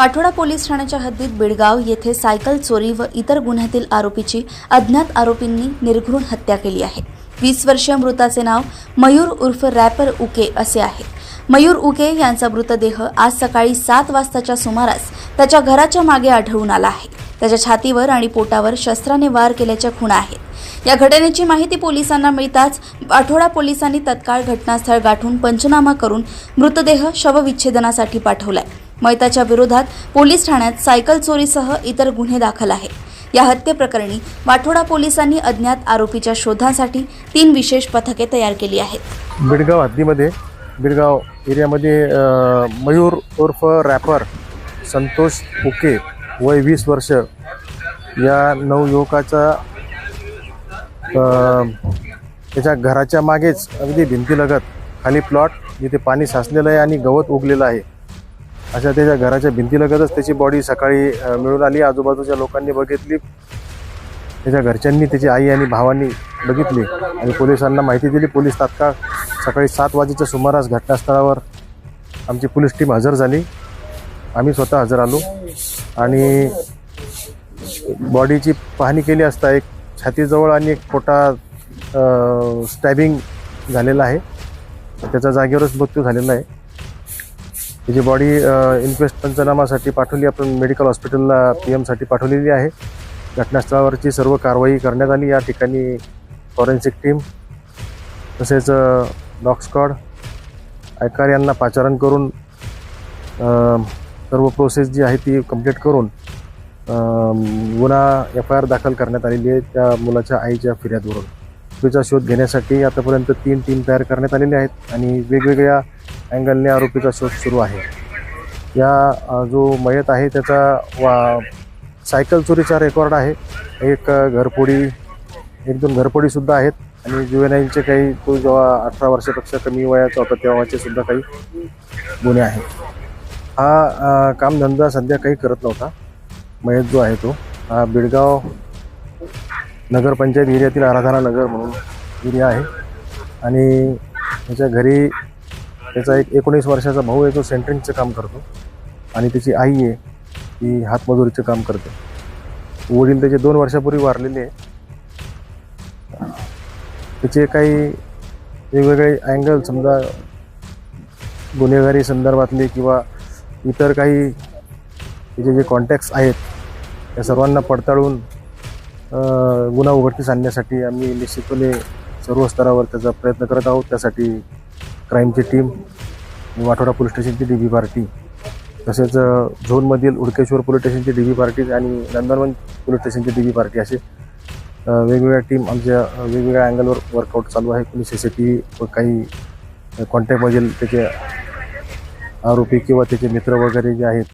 Wathoda police ठाण्याच्या हद्दीत बिडगाव येथे सायकल चोरी व इतर गुन्ह्यातील आरोपीची अज्ञात आरोपींनी निर्घृण हत्या केली आहे. वीस वर्षीय मृताचे नाव मयूर उर्फ रॅपर उके असे आहे. मयूर उके यांचा मृतदेह आज सकाळी सात वाजताच्या सुमारास त्याच्या घराच्या मागे आढळून आला आहे. त्याच्या छातीवर आणि पोटावर शस्त्राने वार केल्याच्या खुणा आहेत. या घटनेची माहिती पोलिसांना मिळताच आठवडा पोलिसांनी तत्काळ घटनास्थळ गाठून पंचनामा करून मृतदेह शवविच्छेदनासाठी पाठवलाय. मैताच्या विरोधात पोलीस ठाण्यात सायकल चोरीसह इतर गुन्हे दाखल आहेत या हत्येप्रकरणी वाठोडा पोलिसांनी अज्ञात आरोपीच्या शोधासाठी तीन विशेष पथके तयार केली आहेत. बिडगाव हद्दीमध्ये बिडगाव एरियामध्ये मयूर उर्फ रॅपर संतोष फुके वय वीस वर्ष या नवयुवकाचा त्याच्या घराच्या मागेच अगदी भिंतीलगत खाली प्लॉट जिथे पाणी साचलेलं आहे आणि गवत उगलेलं आहे. अशा त्याच्या घराच्या भिंतीलगतच त्याची बॉडी सकाळी मिळून आली. आजूबाजूच्या लोकांनी बघितली. त्याच्या घरच्यांनी त्याची आई आणि भावांनी बघितली आणि पोलिसांना माहिती दिली. पोलीस तात्काळ सकाळी सात वाजेच्या सुमारास घटनास्थळावर आमची पोलीस टीम हजर झाली. आम्ही स्वतः हजर आलो आणि बॉडीची पाहणी केली असता एक छातीजवळ आणि एक पोटा स्टॅबिंग झालेला आहे. त्याच्या जागेवरच मृत्यू झालेला आहे. तिची बॉडी इन्क्वेस्ट पंचनामासाठी पाठवली. आपण मेडिकल हॉस्पिटलला पी एमसाठी पाठवलेली आहे. घटनास्थळावरची सर्व कारवाई करण्यात आली. या ठिकाणी फॉरेन्सिक टीम तसेच डॉग स्क्वॉड आयकार यांना पाचारण करून सर्व प्रोसेस जी आहे ती कंप्लीट करून गुन्हा एफ आय आर दाखल करण्यात आलेली आहे त्या मुलाच्या आईच्या फिर्यादवरून. तिचा शोध घेण्यासाठी आतापर्यंत तीन टीम तयार करण्यात आलेल्या आहेत आणि वेगवेगळ्या अँगलने आरोपीचा शोध सुरू आहे. या जो मयत आहे त्याचा वा सायकल चोरीचा रेकॉर्ड आहे. एक घरपोडी एक दोन घरपोडीसुद्धा आहेत आणि जुवेनाईलचे काही तो जेव्हा अठरा वर्षापेक्षा कमी वयाचा होता तेव्हाचे सुद्धा काही गुन्हे आहेत. हा कामधंदा सध्या काही करत नव्हता. मयत जो आहे तो हा बिडगाव नगरपंचायत एरियातील आराधना नगर म्हणून एरिया आहे. आणि त्याच्या घरी त्याचा एक एकोणीस वर्षाचा भाऊ आहे तो सेंटरिंगचं काम करतो. आणि त्याची आई आहे ती हातमजुरीचं काम करते. वडील त्याचे दोन वर्षापूर्वी वारलेले आहे त्याचे काही वेगवेगळे अँगल समजा गुन्हेगारी संदर्भातले किंवा इतर काही त्याचे जे कॉन्टॅक्ट्स आहेत त्या सर्वांना पडताळून गुन्हा उघडकीस आणण्यासाठी आम्ही निश्चितपणे सर्व स्तरावर त्याचा प्रयत्न करत आहोत. त्यासाठी क्राईमची टीम वाठोडा पोलीस स्टेशनची डी बी पार्टी तसेच झोनमधील उडकेश्वर पोलीस स्टेशनची डी बी पार्टी आणि नंदनवन पोलीस स्टेशनची डी बी पार्टी असे वेगवेगळ्या टीम आमच्या वेगवेगळ्या अँगलवर वर्कआउट चालू आहे. कोणी सी सी टी व्ही व काही कॉन्टॅक्टमधील त्याचे आरोपी किंवा त्याचे मित्र वगैरे जे आहेत